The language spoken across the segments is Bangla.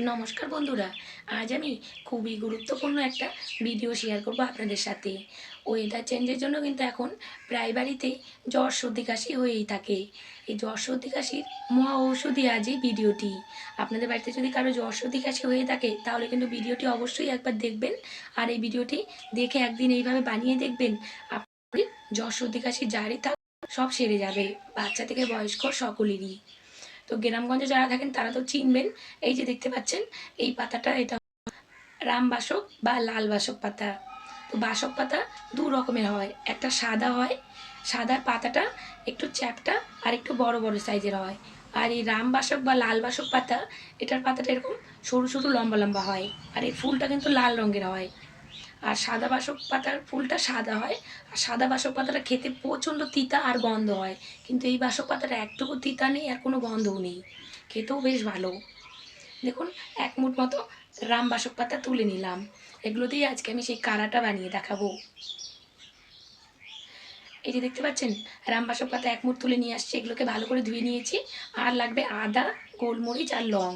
নমস্কার বন্ধুরা, আজ আমি খুবই গুরুত্বপূর্ণ একটা ভিডিও শেয়ার করব আপনাদের সাথে। ওয়েদার চেঞ্জের জন্য কিন্তু এখন প্রায় বাড়িতে জ্বর সর্দি কাশি হয়েই থাকে। এই জ্বর সর্দি কাশির মহা ঔষধি আজ এই ভিডিওটি আপনাদের বাড়িতে যদি কারও জ্বর সর্দি কাশি হয়ে থাকে, তাহলে কিন্তু ভিডিওটি অবশ্যই একবার দেখবেন। আর এই ভিডিওটি দেখে একদিন এইভাবে বানিয়ে দেখবেন আপনি জ্বর সর্দি কাশি যারই থাক সব সেরে যাবে। বাচ্চা থেকে বয়স্ক সকলেরই। তো গ্রামগঞ্জে যারা থাকেন তারা তো চিনবেন। এই যে দেখতে পাচ্ছেন, এই পাতাটা, এটা রামবাসক বা লাল বাসক পাতা। তো বাসক পাতা দু রকমের হয়, একটা সাদা হয় সাদার পাতাটা একটু চ্যাপটা আর একটু বড় বড় সাইজের হয়। আর এই রামবাসক বা লাল বাসক পাতা, এটার পাতাটা এরকম সরু সরু লম্বা লম্বা হয়। আর এই ফুলটা কিন্তু লাল রঙের হয়। আর সাদা বাসক পাতার ফুলটা সাদা হয়। আর সাদা বাসক পাতাটা খেতে প্রচণ্ড তিতা আর গন্ধ হয়। কিন্তু এই বাসক পাতাটা একটুকু তিতা নেই, আর কোনো গন্ধও নেই। খেতেও বেশ ভালো। দেখুন, এক মুঠ মতো রাম বাসক পাতা তুলে নিলাম। এগুলো দিয়ে আজকে আমি সেই কারাটা বানিয়ে দেখাবো। এই যে দেখতে পাচ্ছেন, রাম বাসক পাতা এক মুঠ তুলে নিয়ে আসছি। এগুলোকে ভালো করে ধুয়ে নিয়েছি। আর লাগবে আদা, গোলমরিচ আর লং।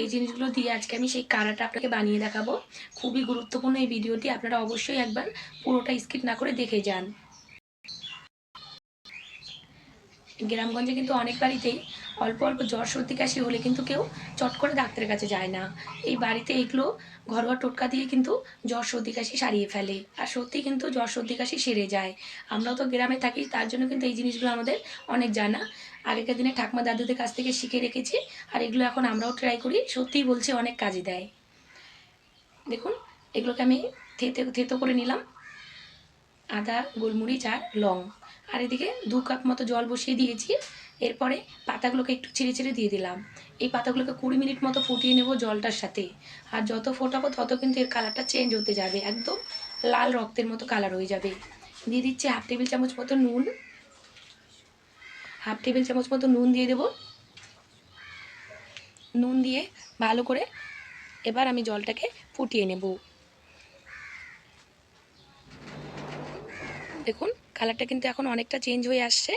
এই জিনিসগুলো দিয়ে আজকে আমি সেই কারাটা আপনাকে বানিয়ে দেখাবো। খুবই গুরুত্বপূর্ণ এই ভিডিওটি, আপনারা অবশ্যই একবার পুরোটা স্কিপ না করে দেখে যান। গ্রামগঞ্জে কিন্তু অনেক বাড়িতেই অল্প অল্প জ্বর সর্দি কাশি হলে কিন্তু কেউ চট করে ডাক্তারের কাছে যায় না। এই বাড়িতে এগুলো ঘরোয়া টোটকা দিয়ে কিন্তু জ্বর সর্দি কাশি সারিয়ে ফেলে। আর সত্যি কিন্তু জ্বর সর্দি কাশি সেরে যায়। আমরাও তো গ্রামে থাকি, তার জন্য কিন্তু এই জিনিসগুলো আমাদের অনেক জানা। আগেকার দিনে ঠাকমা দাদুদের কাছ থেকে শিখে রেখেছি, আর এগুলো এখন আমরাও ট্রাই করি, সত্যিই বলছি অনেক কাজে দেয়। দেখুন, এগুলোকে আমি থেতে, থেতো করে নিলাম। আদা, গোলমরিচ আর লং। আর এদিকে দু কাপ মতো জল বসিয়ে দিয়েছি। এরপরে পাতাগুলোকে একটু ছিঁড়ে ছিঁড়ে দিয়ে দিলাম। এই পাতাগুলোকে কুড়ি মিনিট মতো ফুটিয়ে নেব জলটার সাথে। আর যত ফোটাবো তত কিন্তু এর কালারটা চেঞ্জ হতে যাবে। একদম লাল রক্তের মতো কালার হয়ে যাবে। দিয়ে দিচ্ছি হাফ টেবিল চামচ মতো নুন। হাফ টেবিল চামচ মতো নুন দিয়ে দেব। নুন দিয়ে ভালো করে এবার আমি জলটাকে ফুটিয়ে নেব। দেখুন কালারটা কিন্তু এখন অনেকটা চেঞ্জ হয়ে আসছে।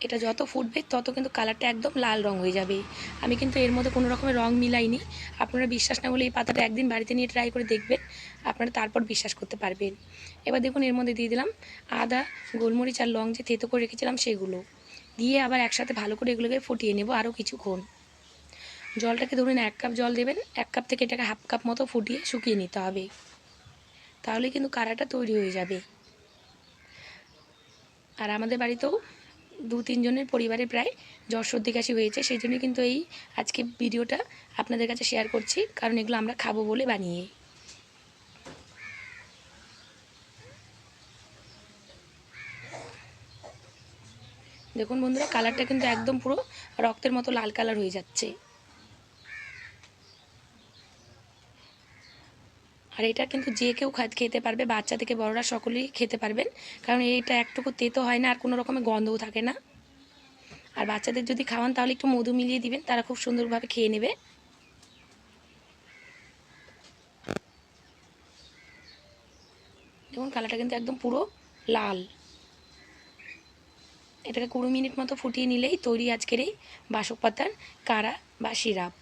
এটা যত ফুটবে, তত কিন্তু কালারটা একদম লাল রং হয়ে যাবে। আমি কিন্তু এর মধ্যে কোনো রকমের রং মিলাইনি। আপনারা বিশ্বাস না হলে এই পাতাটা একদিন বাড়িতে নিয়ে ট্রাই করে দেখবেন। আপনারা তারপর বিশ্বাস করতে পারবেন। এবার দেখুন, এর মধ্যে দিয়ে দিলাম আদা, গোলমরিচ আর লং যে থেতো করে রেখেছিলাম সেগুলো। দিয়ে আবার একসাথে ভালো করে এগুলোকে ফুটিয়ে নেব আরও কিছুক্ষণ। জলটাকে ধরুন এক কাপ জল দেবেন, এক কাপ থেকে এটাকে হাফ কাপ মতো ফুটিয়ে শুকিয়ে নিতে হবে। তাহলে কিন্তু কারাটা তৈরি হয়ে যাবে। আর আমাদের বাড়িতেও দু তিনজনের পরিবারে প্রায় জ্বর সর্দি কাশি হয়েছে, সেই জন্য কিন্তু এই আজকে ভিডিওটা আপনাদের কাছে শেয়ার করছি, কারণ এগুলো আমরা খাব বলে বানিয়ে। দেখুন বন্ধুরা কালারটা কিন্তু একদম পুরো রক্তের মতো লাল কালার হয়ে যাচ্ছে। আর এটা কিন্তু যে কেউ খেতে পারবে, বাচ্চা থেকে বড়রা সকলেই খেতে পারবেন। কারণ এইটা একটুকু তেতো হয় না, আর কোনো রকমের গন্ধও থাকে না। আর বাচ্চাদের যদি খাওয়ান, তাহলে একটু মধু মিলিয়ে দিবেন, তারা খুব সুন্দরভাবে খেয়ে নেবে। দেখুন, কালারটা কিন্তু একদম পুরো লাল। এটাকে কুড়ি মিনিট মতো ফুটিয়ে নিলেই তৈরি আজকের এই বাসক পাতার কারা বা সিরাপ।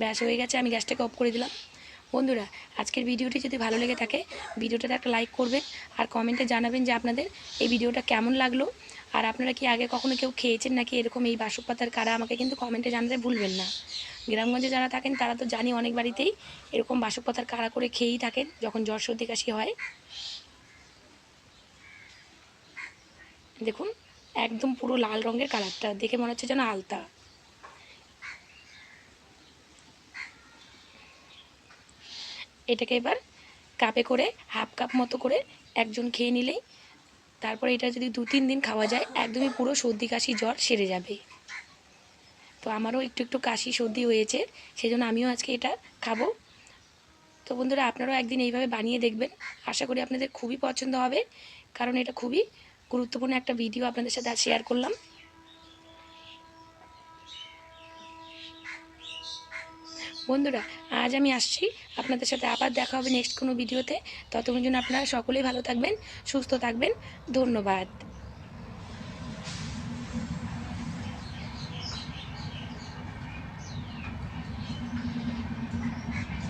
ব্যাস, হয়ে গেছে, আমি গ্যাসটাকে অফ করে দিলাম। বন্ধুরা, আজকের ভিডিওটি যদি ভালো লেগে থাকে, ভিডিওটাতে একটা লাইক করবেন আর কমেন্টে জানাবেন যে আপনাদের এই ভিডিওটা কেমন লাগল। আর আপনারা কি আগে কখনো কেউ খেয়েছেন নাকি এরকম এই বাসক পাতার কারা, আমাকে কিন্তু কমেন্টে জানাতে ভুলবেন না। গ্রামগঞ্জে যারা থাকেন, তারা তো জানি অনেক বাড়িতেই এরকম বাসক পাতার কারা করে খেয়েই থাকেন, যখন জ্বর সর্দি কাশি হয়। দেখুন, একদম পুরো লাল রঙের কালারটা দেখে মনে হচ্ছে যেন আলতা। এটাকে এবার কাপে করে হাফ কাপ মতো করে একজন খেয়ে নিলেই তারপরে এটা যদি দু তিন দিন খাওয়া যায়, একদমই পুরো সর্দি, কাশি, জ্বর সেরে যাবে। তো আমারও একটু একটু কাশি, সর্দি হয়েছে, সেজন্য আমিও আজকে এটা খাব। তো বন্ধুরা, আপনারাও একদিন এইভাবে বানিয়ে দেখবেন। আশা করি আপনাদের খুবই পছন্দ হবে, কারণ এটা খুবই গুরুত্বপূর্ণ একটা ভিডিও আপনাদের সাথে শেয়ার করলাম। বন্ধুরা, আজ আমি আসছি। আপনাদের সাথে আবার দেখা হবে নেক্সট কোনো ভিডিওতে। ততক্ষণ জন্য আপনারা সকলেই ভালো থাকবেন, সুস্থ থাকবেন। ধন্যবাদ।